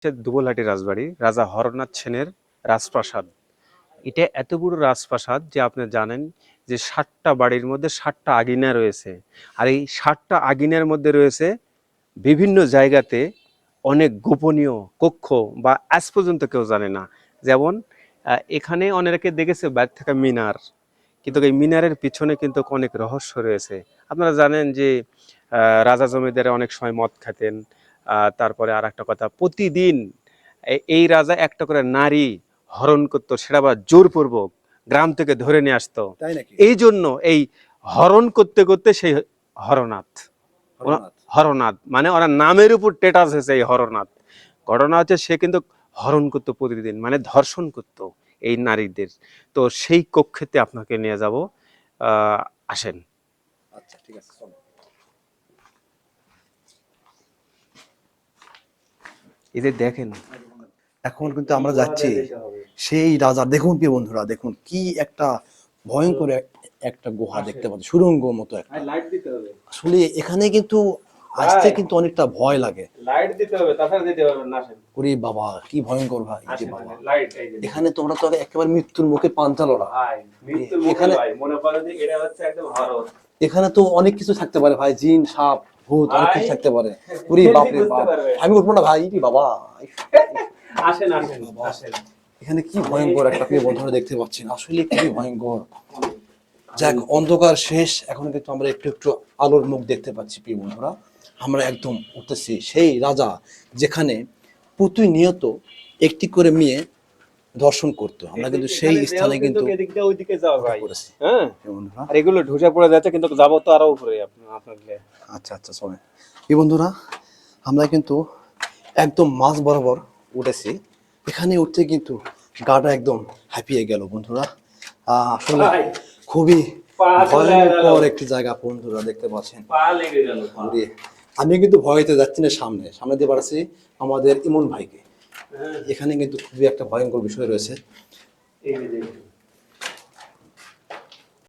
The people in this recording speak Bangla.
হচ্ছে দুবলহাটি রাজবাড়ি, রাজা হরনাথ সেনের রাজপ্রাসাদ। এটা এত বড় রাজপ্রাসাদ যে আপনি জানেন যে ষাটটা বাড়ির মধ্যে ষাটটা আগিনা রয়েছে। আর এই ষাটটা আগিনার মধ্যে রয়েছে বিভিন্ন জায়গাতে অনেক গোপনীয় কক্ষ বা আজ পর্যন্ত কেউ জানে না। যেমন এখানে অনেকে দেখেছে বাইরে থাকা মিনার। কিন্তু এই মিনারের পিছনে কিন্তু অনেক রহস্য রয়েছে। আপনারা জানেন যে রাজা জমিদারে অনেক সময় মদ খেতেন তারপরে আর একটা কথা প্রতিদিন এই রাজা একটা করে নারী হরণ করতো সেটা আবার জোরপূর্বক গ্রাম থেকে ধরে নিয়ে আসতো। এই জন্য এই হরণ করতে করতে সেই হরনাথ হরনাথ। হরনাথ মানে ওরা নামের উপর টেটাস হয়েছে এই হরনাথ ঘটনা হচ্ছে সে কিন্তু হরণ করতো প্রতিদিন মানে ধর্ষণ করতো এই নারীদের। তো সেই কক্ষেতে আপনাকে নিয়ে যাব আসেন। আচ্ছা ঠিক আছে এই যে দেখেন এখন কিন্তু আমরা যাচ্ছি সেই রাজা। দেখুন প্রিয় বন্ধুরা দেখুন কি একটা ভয়ঙ্কর একটা গুহা দেখতে পাচ্ছি সুরঙ্গ মতো একটা। আসলে এখানে কিন্তু আসতে কিন্তু অনেকটা ভয় লাগে। লাইট দিতে হবে তাছাড়া দিতে পারবেন না ওরে বাবা কি ভয়ঙ্কর ভাই যে বাবা। লাইট এখানে তোমরা তো একেবারে মৃত্যুর মুখে ভাই এখানে- মনে করো যে এটা হচ্ছে একদম এখানে তো অনেক কিছু থাকতে পারে ভাই জিন সাপ ভূত অনেক কিছু থাকতে পারে। ওরে এমনি বাপ। রে বাপ আমি উঠবো না ভাই বাবা? আসেন আসেন আসেন। এখানে কি ভয়ঙ্কর একটা প্রিয় বন্ধুরা দেখতে পাচ্ছেন আসলে কি ভয়ঙ্কর? যাক অন্ধকার শেষ। এখন কিন্তু আমরা একটু একটু আলোর মুখ দেখতে পাচ্ছি প্রিয় বন্ধুরা। আমরা একদম উঠতেছি সেই রাজা যেখানে প্রতিনিয়ত একটি করে মেয়ে দর্শন করতো আমরা কিন্তু সেই স্থানে কিন্তু ওইদিকে যাওয়া হ্যাঁ? আর এগুলো ঢুসে পড়ে যাচ্ছে কিন্তু যাব তো আরও উপরে আপনাকে। আচ্ছা আচ্ছা সবাই এই বন্ধুরা আমরা কিন্তু একদম মাঝ বরাবর উঠেছি। এখানে উঠতে কিন্তু গাটা একদম হ্যাপিয়ে গেল বন্ধুরা। আহ, আসলে খুবই ভয়ঙ্কর একটি জায়গা বন্ধুরা দেখতে পাচ্ছেন। আমি কিন্তু ভয়তে যাচ্ছি না সামনে। সামনে দিয়ে বাড়াচ্ছি আমাদের ইমন ভাইকে। এখানে কিন্তু খুবই একটা ভয়ঙ্কর বিষয় রয়েছে।